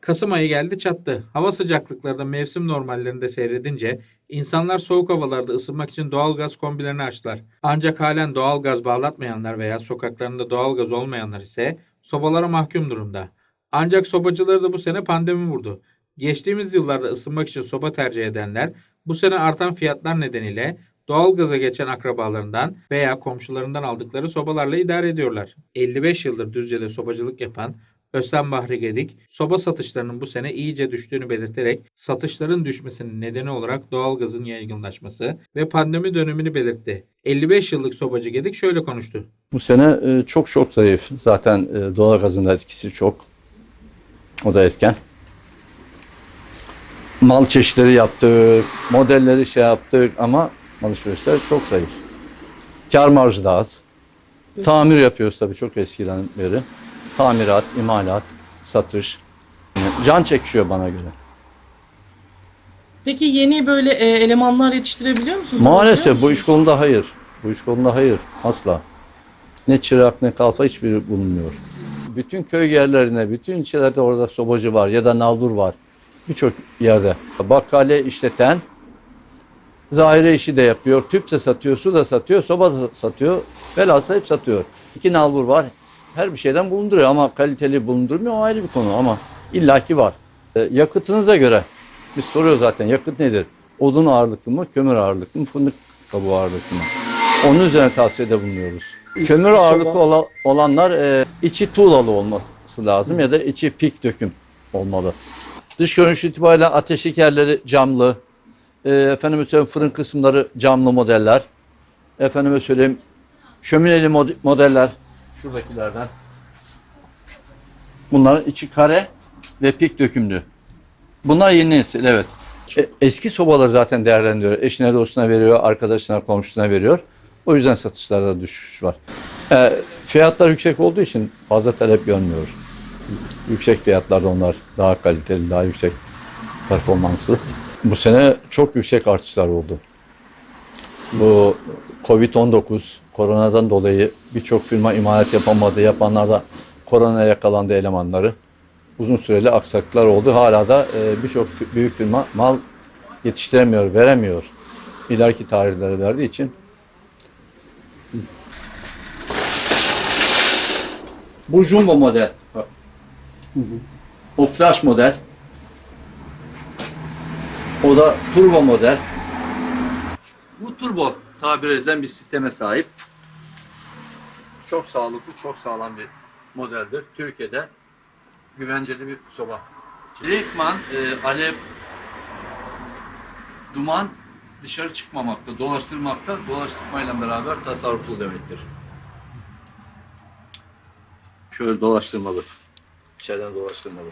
Kasım ayı geldi çattı. Hava sıcaklıkları da mevsim normallerinde seyredince insanlar soğuk havalarda ısınmak için doğalgaz kombilerini açtılar. Ancak halen doğalgaz bağlatmayanlar veya sokaklarında doğalgaz olmayanlar ise sobalara mahkum durumda. Ancak sobacıları da bu sene pandemi vurdu. Geçtiğimiz yıllarda ısınmak için soba tercih edenler bu sene artan fiyatlar nedeniyle doğalgaza geçen akrabalarından veya komşularından aldıkları sobalarla idare ediyorlar. 55 yıldır Düzce'de sobacılık yapan Özlem Bahri Gedik, soba satışlarının bu sene iyice düştüğünü belirterek satışların düşmesinin nedeni olarak doğalgazın yaygınlaşması ve pandemi dönemini belirtti. 55 yıllık sobacı Gedik şöyle konuştu. Bu sene e, çok çok zayıf. Zaten e, doğalgazın da etkisi çok. O da etken. Mal çeşitleri yaptık, modelleri şey yaptık ama alışverişler çok zayıf. Kar marjı da az. Tamir yapıyoruz tabii çok eskiden beri. Tamirat, imalat, satış. Can çekişiyor bana göre. Peki yeni böyle e, elemanlar yetiştirebiliyor musunuz? Maalesef Biliyor bu iş konuda hayır. Bu iş konuda hayır. Asla. Ne çırak ne kalfa hiçbiri bulunmuyor. Bütün köy yerlerine, bütün ilçelerde orada sobacı var ya da nalbur var. Birçok yerde. Bakkale işleten zahire işi de yapıyor. Tüp de satıyor, su da satıyor, soba da satıyor. Velhasıl hep satıyor. İki nalbur var. Her bir şeyden bulunduruyor ama kaliteli bulundurmuyor o ayrı bir konu ama illaki var. E, yakıtınıza göre biz soruyoruz zaten yakıt nedir? Odun ağırlıklı mı, kömür ağırlıklı mı, fındık kabuğu ağırlıklı mı? Onun üzerine tavsiyede bulunuyoruz. Kömür ağırlıklı ola- olanlar e, içi tuğlalı olması lazım ya da içi pik döküm olmalı. Dış görünüş itibariyle ateş şekerleri camlı, e, efendime söyleyeyim fırın kısımları camlı modeller, efendime söyleyeyim şömineli mod- modeller şuradakilerden. Bunların içi kare ve pik dökümlü. Bunlar yeni nesil evet. E, Eski sobaları zaten değerlendiriyor. Eşine dostuna veriyor, arkadaşına, komşusuna veriyor. O yüzden satışlarda düşüş var. E, fiyatlar yüksek olduğu için fazla talep görmüyor. Yüksek fiyatlarda onlar daha kaliteli, daha yüksek performanslı. Bu sene çok yüksek artışlar oldu. Bu Covid-19, koronadan dolayı birçok firma imalat yapamadı. Yapanlar da korona yakalandı elemanları uzun süreli aksaklıklar oldu. Hala da e, birçok büyük firma mal yetiştiremiyor, veremiyor. İleriki tarihleri verdiği için. Bu jumbo model. Bak. O flash model. O da turbo model. Bu turbo tabir edilen bir sisteme sahip. Çok sağlıklı, çok sağlam bir modeldir. Türkiye'de güvenceli bir soba. Direktman e, alev, duman dışarı çıkmamakta, dolaştırmakta, dolaştırmayla beraber tasarruflu demektir. Şöyle dolaştırmalı. İçeriden dolaştırmalı.